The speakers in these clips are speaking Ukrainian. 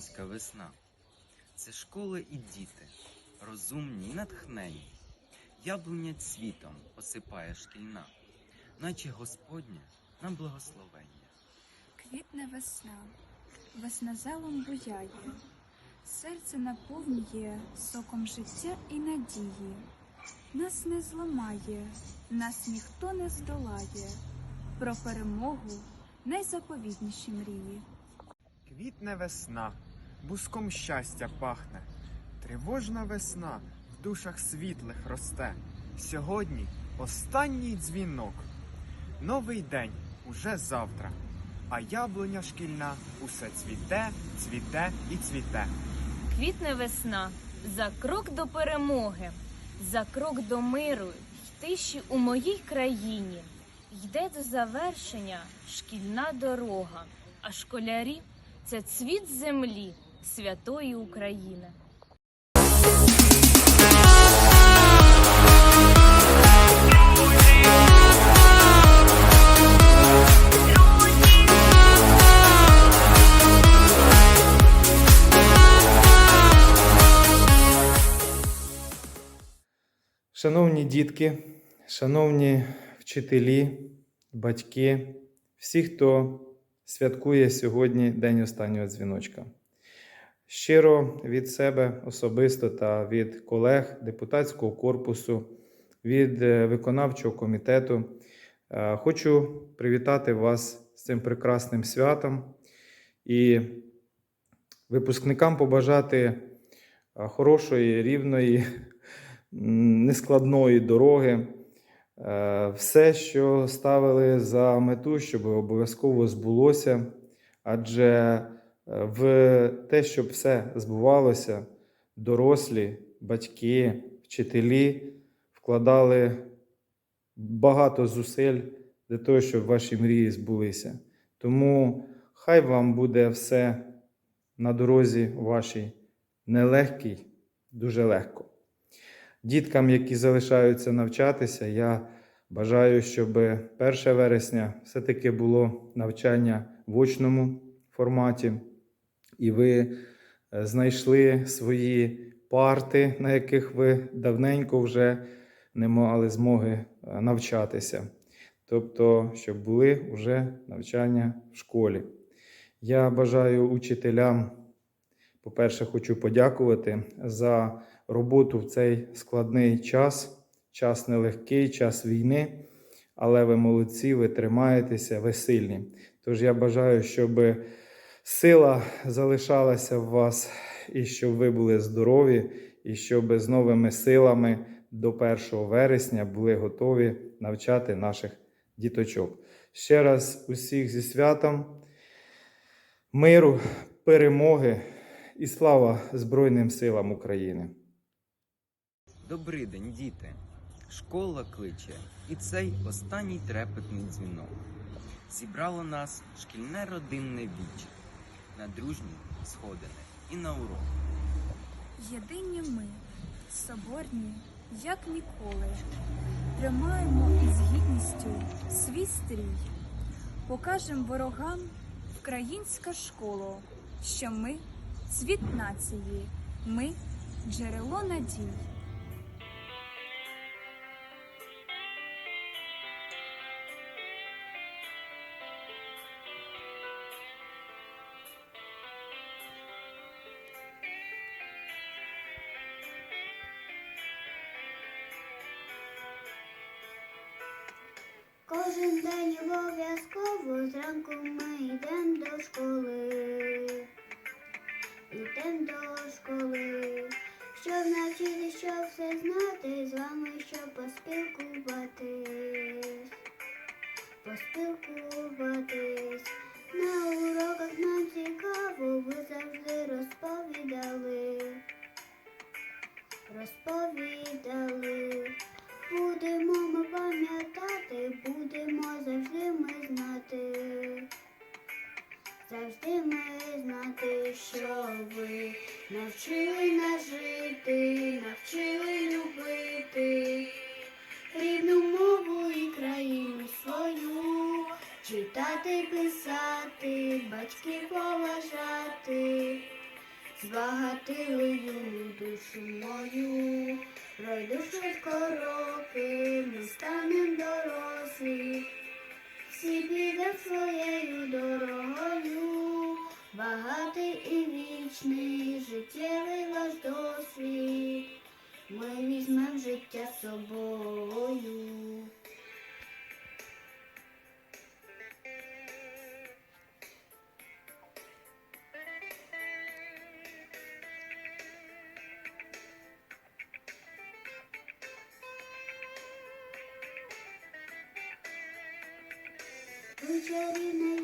українська весна. Це школи і діти, розумні й натхнені. Яблуня цвітом осипає шкільна, наче Господнє нам благословення. Квітне весна, весна залом буяє, серце наповнює соком життя і надії. Нас не зламає, нас ніхто не здолає. Про перемогу найзаповітніші мрії. Квітне весна, буском щастя пахне. Тривожна весна в душах світлих росте. Сьогодні останній дзвінок. Новий день уже завтра. А яблуня шкільна усе цвіте, цвіте і цвіте. Квітне весна за крок до перемоги, за крок до миру й тиші у моїй країні. Йде до завершення шкільна дорога, а школярі це цвіт землі святої України. Шановні дітки, шановні вчителі, батьки, всі, хто святкує сьогодні День останнього дзвіночка. Щиро від себе особисто та від колег депутатського корпусу, від е, виконавчого комітету е, хочу привітати вас з цим прекрасним святом і випускникам побажати е, хорошої, рівної нескладної дороги. Все, що ставили за мету, щоб обов'язково збулося, адже в те, щоб все збувалося, дорослі, батьки, вчителі вкладали багато зусиль для того, щоб ваші мрії збулися. Тому хай вам буде все на дорозі вашій нелегкий, дуже легко. Діткам, які залишаються навчатися, я бажаю, щоб 1 вересня все-таки було навчання в очному форматі, і ви е, знайшли свої парти, на яких ви давненько вже не мали змоги е, навчатися. Тобто, щоб були вже навчання в школі. Я бажаю учителям, по-перше, хочу подякувати за роботу в цей складний час, час нелегкий, час війни, але ви молодці, ви тримаєтеся, ви сильні. Тож я бажаю, щоб сила залишалася в вас, і щоб ви були здорові, і щоб з новими силами до 1 вересня були готові навчати наших діточок. Ще раз усіх зі святом, миру, перемоги і слава Збройним силам України. Добрий день, діти! Школа кличе, і цей останній трепетний дзвінок. Зібрало нас шкільне родинне віч на дружні сходини і на урок. Єдині ми, соборні, як ніколи, тримаємо із гідністю свій стрій. Покажем ворогам українська школа, що ми цвіт нації, ми джерело надій. Кожен день обов'язково зранку ми йдемо до школи. Йдемо до школи, щоб навчити, щоб все знати, з вами щоб поспілкуватись. Поспілкуватись. На уроках нам цікаво, ви завжди розповідали. Розповідали. Virtue Ви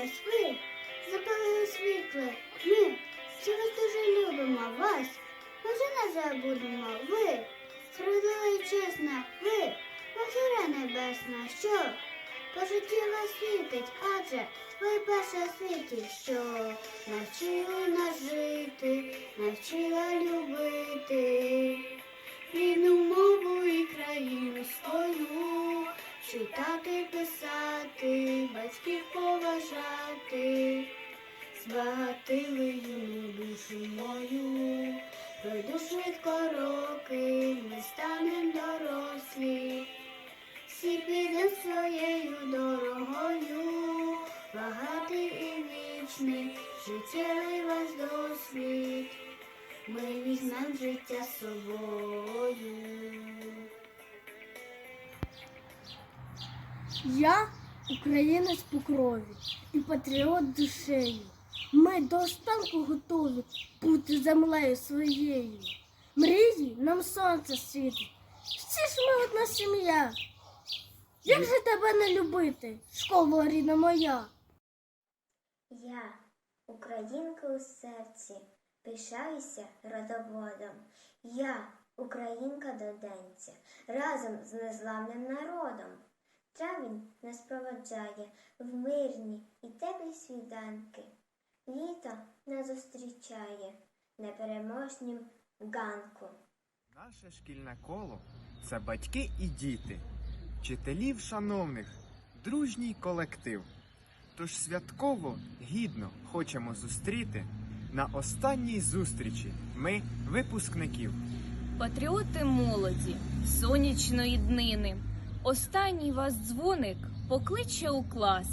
ви запалили світле. Ми вас дуже любимо вас. Ми вже не забудемо. Ви справедлива і чесна, ви зоря небесна, що по житті вас світить, адже ви перша світі, що навчили нас жити, навчила любити рідну мову і країну свою, читати, писати, батьків поважати, збагатили юну душу мою, пройду швидко роки, ми станем дорослі, всі піде своєю дорогою, багатий і вічний, життєвий ваш досвід. Ми візьмем життя з собою. Я українець по крові і патріот душею. Ми до останку готові бути землею своєю. Мрії нам сонце світить. Всі ж ми одна сім'я. Як же тебе не любити, школа рідна моя? Я, українка у серці, пишаюся родоводом. Я, українка доденця, разом з незламним народом. Травень нас проводжає в мирні і теплі свіданки. Літо нас зустрічає непереможнім ганку. Наше шкільне коло це батьки і діти, вчителів шановних, дружній колектив. Тож святково гідно хочемо зустріти на останній зустрічі ми випускників. Патріоти молоді, сонячної днини. Останній вас дзвоник покличе у клас,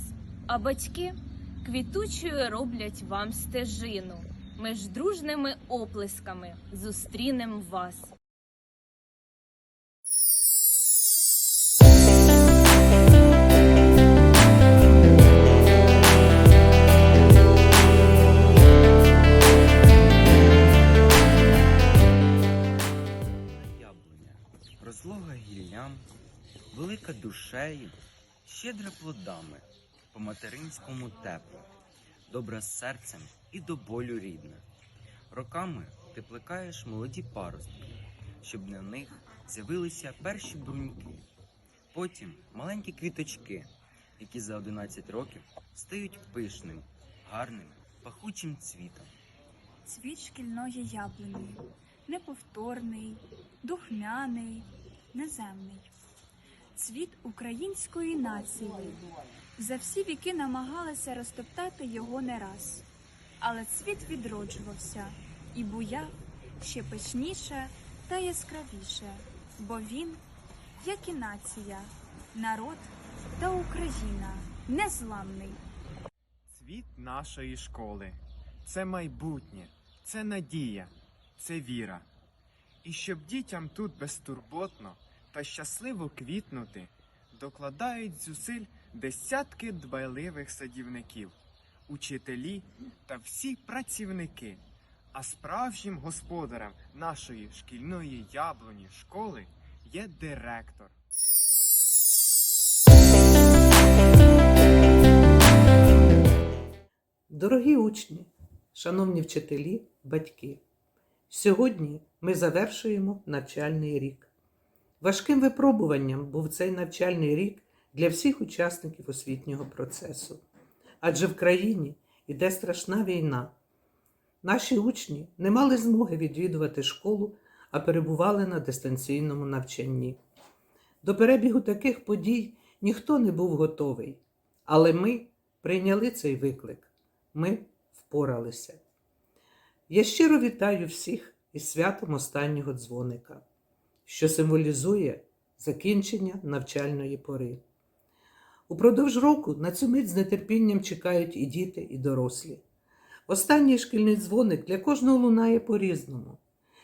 а батьки квітучою роблять вам стежину. Ми ж дружними оплесками зустрінем вас. розлога гіллям, велика душею, щедра плодами, по материнському тепло, добра серцем і до болю рідна. Роками ти плекаєш молоді паростки, щоб на них з'явилися перші бруньки, потім маленькі квіточки, які за 11 років стають пишним, гарним, пахучим цвітом. Цвіт шкільної яблуні, неповторний, духмяний, неземний. Цвіт української нації. За всі віки намагалися розтоптати його не раз. Але цвіт відроджувався і буяв ще пишніше та яскравіше, бо він, як і нація, народ та Україна, незламний. Цвіт нашої школи це майбутнє, це надія, це віра. І щоб дітям тут безтурботно та щасливо квітнути, докладають зусиль десятки дбайливих садівників, учителі та всі працівники. А справжнім господарем нашої шкільної яблуні школи є директор. Дорогі учні, шановні вчителі, батьки, сьогодні ми завершуємо навчальний рік. Важким випробуванням був цей навчальний рік для всіх учасників освітнього процесу. Адже в країні йде страшна війна. Наші учні не мали змоги відвідувати школу, а перебували на дистанційному навчанні. До перебігу таких подій ніхто не був готовий, але ми прийняли цей виклик ми впоралися. Я щиро вітаю всіх із святом останнього дзвоника, що символізує закінчення навчальної пори. Упродовж року на цю мить з нетерпінням чекають і діти, і дорослі. Останній шкільний дзвоник для кожного лунає по-різному.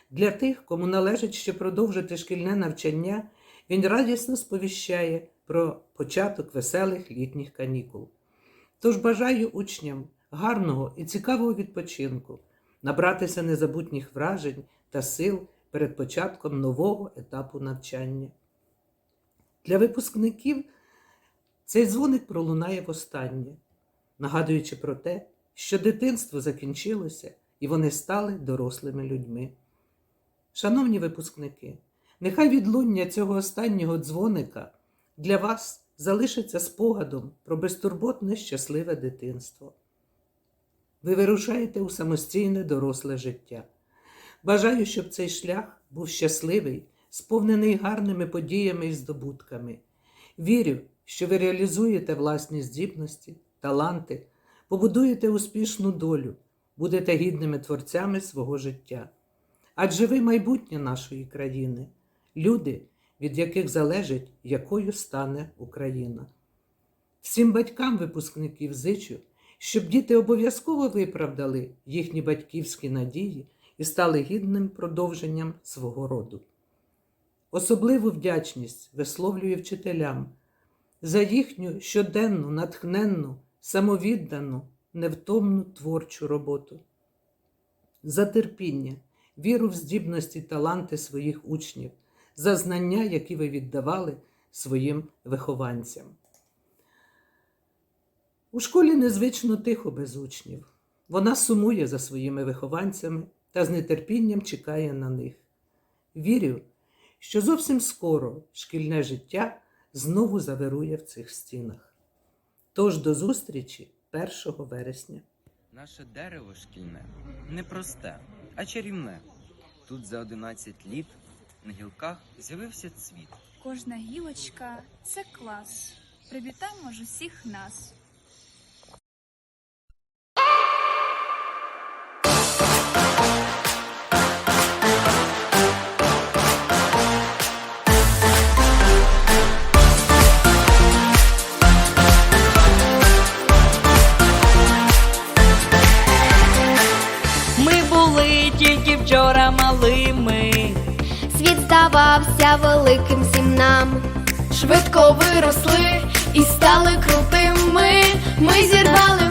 Для тих, кому належить ще продовжити шкільне навчання, він радісно сповіщає про початок веселих літніх канікул. Тож бажаю учням гарного і цікавого відпочинку, набратися незабутніх вражень та сил перед початком нового етапу навчання. Для випускників цей дзвоник пролунає востаннє, нагадуючи про те, що дитинство закінчилося і вони стали дорослими людьми. Шановні випускники, нехай відлуння цього останнього дзвоника для вас залишиться спогадом про безтурботне щасливе дитинство. Ви вирушаєте у самостійне доросле життя. Бажаю, щоб цей шлях був щасливий, сповнений гарними подіями і здобутками. Вірю, що ви реалізуєте власні здібності, таланти, побудуєте успішну долю, будете гідними творцями свого життя. Адже ви майбутнє нашої країни, люди, від яких залежить, якою стане Україна. Всім батькам випускників зичу, щоб діти обов'язково виправдали їхні батьківські надії і стали гідним продовженням свого роду. Особливу вдячність висловлюю вчителям за їхню щоденну, натхненну, самовіддану, невтомну творчу роботу, за терпіння, віру в здібності таланти своїх учнів, за знання, які ви віддавали своїм вихованцям. У школі незвично тихо без учнів. Вона сумує за своїми вихованцями та з нетерпінням чекає на них. Вірю, що зовсім скоро шкільне життя знову завирує в цих стінах. Тож до зустрічі 1 вересня. Наше дерево шкільне не просте, а чарівне. Тут за 11 літ на гілках з'явився цвіт. Кожна гілочка це клас. Привітаємо ж усіх нас. Здавався великим всім нам. Швидко виросли і стали крутими. Ми зірвали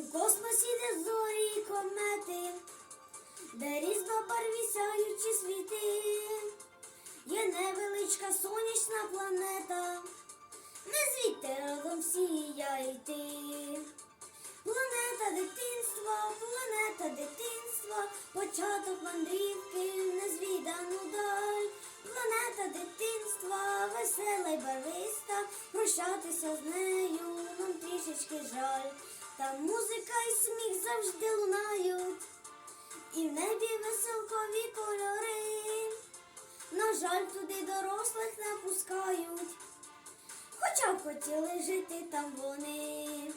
У космосі де зорі і комети, де різнобарві сяючі світи, є невеличка сонячна планета, ми звідти разом всі я і ти. Планета дитинства, планета дитинства, початок мандрівки в незвідану даль. Планета дитинства, весела й барвиста, прощатися з нею нам трішечки жаль. Та музика і сміх завжди лунають, і в небі веселкові кольори. На жаль, туди дорослих не пускають, хоча б хотіли жити там вони.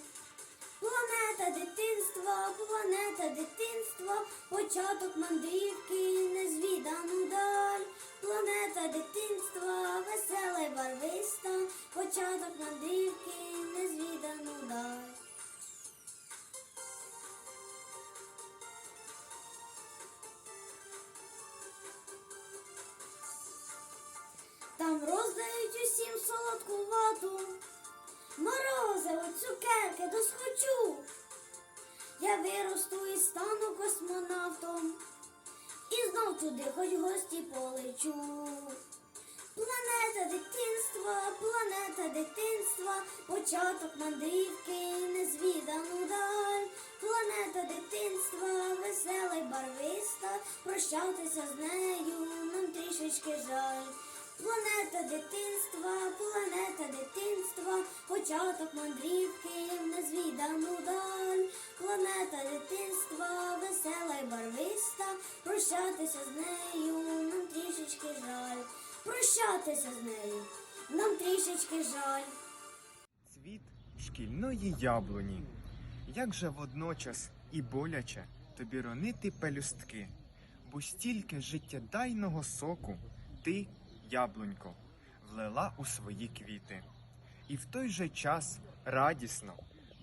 Планета дитинства, планета дитинства, початок мандрівки, незвідану даль. Планета дитинства, весела й барвиста, початок мандрівки, незвідану даль. Усім солодку вату, морозиво, цукерки досхочу. Я виросту і стану космонавтом, і знов туди хоч гості полечу. Планета дитинства, планета дитинства, початок мандрівки, незвідану даль. Планета дитинства, весела й барвиста, прощатися з нею нам трішечки жаль. Планета дитинства, планета дитинства, початок мандрівки в незвідану даль. Планета дитинства, весела й барвиста, прощатися з нею нам трішечки жаль. Прощатися з нею нам трішечки жаль. Цвіт шкільної яблуні. Як же водночас і боляче тобі ронити пелюстки, бо стільки життєдайного соку ти, яблунько, влила у свої квіти. І в той же час радісно,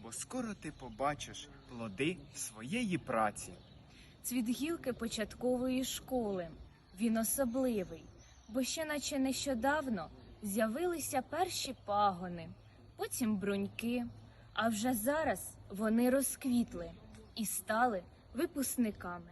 бо скоро ти побачиш плоди своєї праці. Цвіт гілки початкової школи. Він особливий, бо ще наче нещодавно з'явилися перші пагони, потім бруньки, а вже зараз вони розквітли і стали випускниками.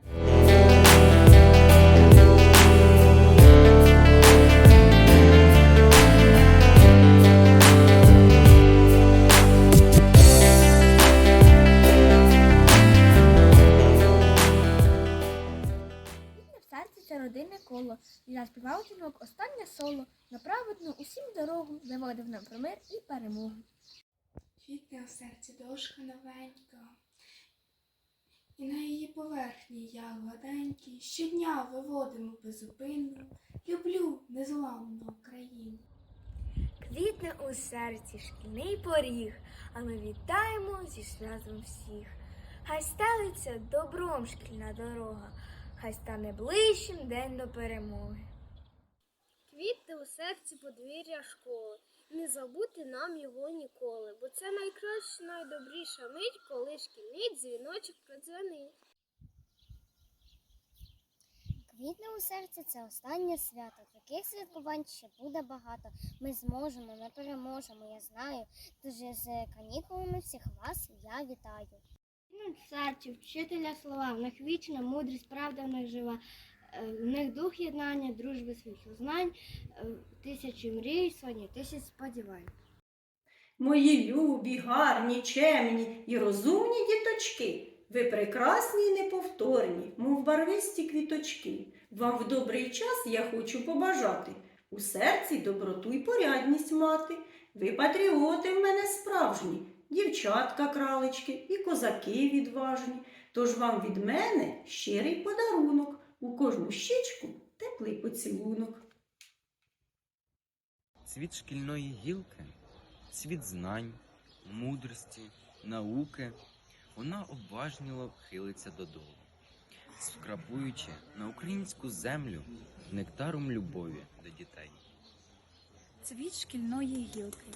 Родинне коло. Я співав жінок останнє соло, на праведну усім дорогу заводив нам про мир і перемогу. Квітне у серці дошка новенька, і на її поверхні я гладенький, щодня виводимо безупинно, люблю незламну Україну. Квітне у серці шкільний поріг, а ми вітаємо зі святом всіх. Хай стелиться добром шкільна дорога, хай стане ближчим день до перемоги. Квітне у серці подвір'я школи. Не забути нам його ніколи, бо це найкраща, найдобріша мить, коли шкільний дзвіночок продзвонить. Квітне у серці це останнє свято. Таких святкувань ще буде багато. Ми зможемо, ми переможемо, я знаю. Тож з канікулами всіх вас я вітаю. В серці вчителя слова, в них вічна мудрість, правда в них жива. Е, В них дух єднання, дружби світло знань, е, тисячі мрій, сотні тисяч сподівань. Мої любі, гарні, чемні і розумні діточки, ви прекрасні і неповторні, мов барвисті квіточки. Вам в добрий час я хочу побажати у серці доброту й порядність мати. Ви патріоти в мене справжні, дівчатка кралечки і козаки відважні. Тож вам від мене щирий подарунок, у кожну щічку теплий поцілунок. Цвіт шкільної гілки, цвіт знань, мудрості, науки, вона обважніло хилиться додолу, скрапуючи на українську землю нектаром любові до дітей. Цвіт шкільної гілки.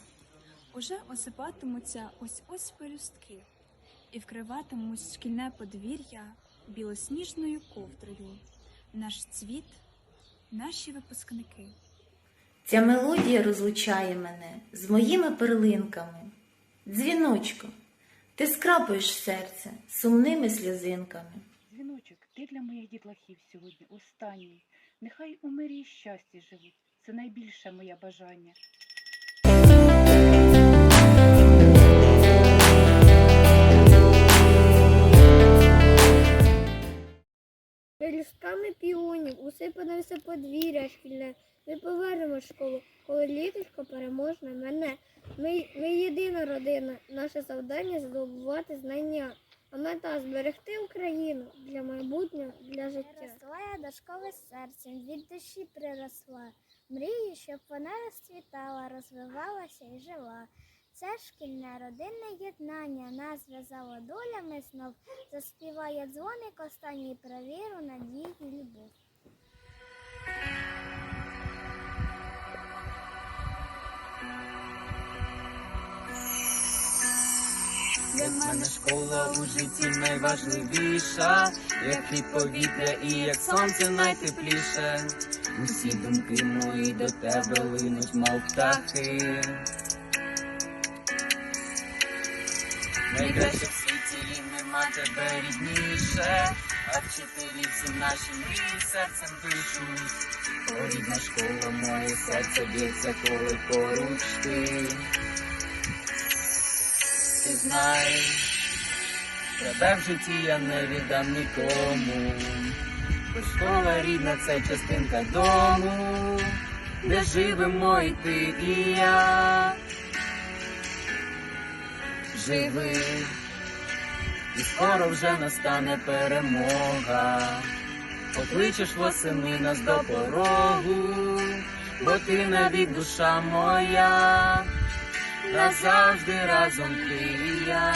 Уже осипатимуться ось ось пелюстки і вкриватимуть шкільне подвір'я білосніжною ковдрою. Наш цвіт, наші випускники. Ця мелодія розлучає мене з моїми перлинками. Дзвіночко, Ти скрапуєш серце сумними сльозинками. Дзвіночок, ти для моїх дітлахів сьогодні останній. Нехай у мирі і щасті живуть. Це найбільше моє бажання. Пелюстками піонів усипане все подвір'я шкільне. Ми повернемо школу, коли літочко переможе мене. Ми, ми єдина родина, наше завдання здобувати знання. А мета зберегти Україну для майбутнього, для життя. Росла я до школи серцем, від душі приросла. Мрію, щоб вона розцвітала, розвивалася і жила. Це шкільне родинне єднання нас зв'язало долями знов. Заспіває дзвоник останній про віру, надію любов. Для мене школа у житті найважливіша, як і повітря і як сонце найтепліше. Усі думки мої до тебе линуть, мов птахи. Найкраще в світі нема тебе рідніше, а вчителі всі наші мрії серцем пишуть. О, рідна школа, моє серце б'ється, коли поруч ти. Ти знаєш, тебе в житті я не віддам нікому. Бо школа рідна це частинка дому, де живемо і ти і я. Живи, і скоро вже настане перемога. Покличеш восени нас до порогу, бо ти навіть душа моя. Назавжди разом ти і я,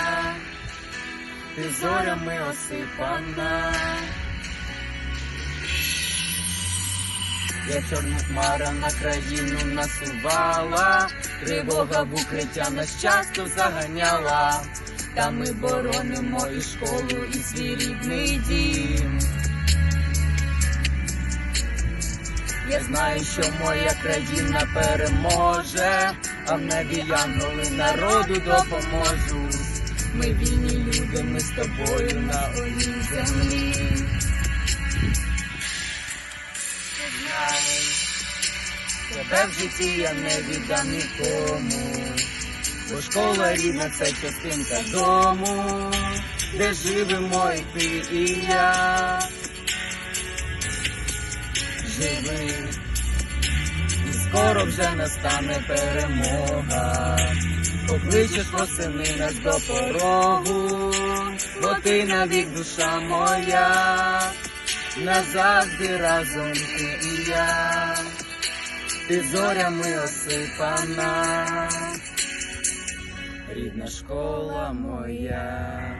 ти зорями осипана, як чорна хмара на країну насувала, тривога в укриття нас часто заганяла, та ми боронимо і школу, і свій рідний дім. Я знаю, що моя країна переможе, а в небі янголи народу допоможуть. Ми вільні люди, ми з тобою на одній землі. Тебе в житті я не віддам нікому, бо школа рідна це частинка дому, де живемо і ти і я. Живи, і скоро вже настане перемога. Покличеш восени нас до порогу, бо ти навік душа моя, назавжди разом ти і я, ти зорями осипана, рідна школа моя.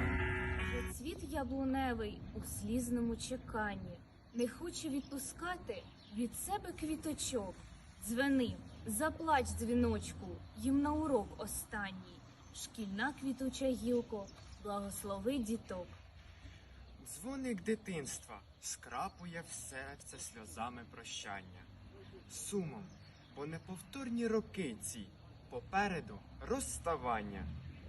Цвіт яблуневий у слізному чеканні. Не хочу відпускати від себе квіточок. Дзвени, заплач дзвіночку, їм на урок останній. Шкільна квітуча гілко, благослови діток. Дзвоник дитинства скрапує в серце сльозами прощання, сумом, бо неповторні роки ці, попереду розставання.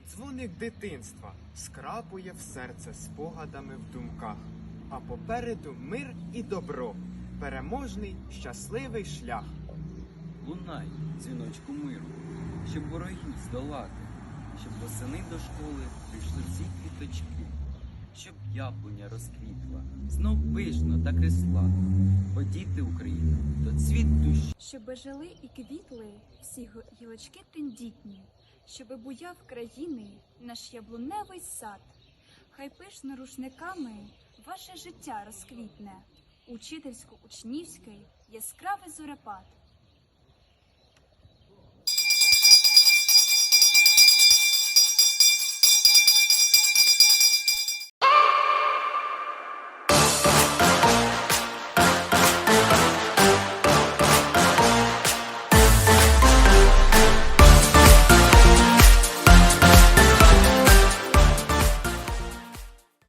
Дзвоник дитинства скрапує в серце спогадами в думках, а попереду мир і добро, переможний щасливий шлях. Лунай, дзвіночку миру, щоб ворогів здолати, щоб восени до школи прийшли всі квіточки, щоб яблуня розквітла, знов пишно та кресла, бо діти України то цвіт душі. Щоби жили і квітли всі гілочки тендітні, щоби буяв країни наш яблуневий сад. Хай пишно рушниками ваше життя розквітне, учительсько-учнівський яскравий зорепад.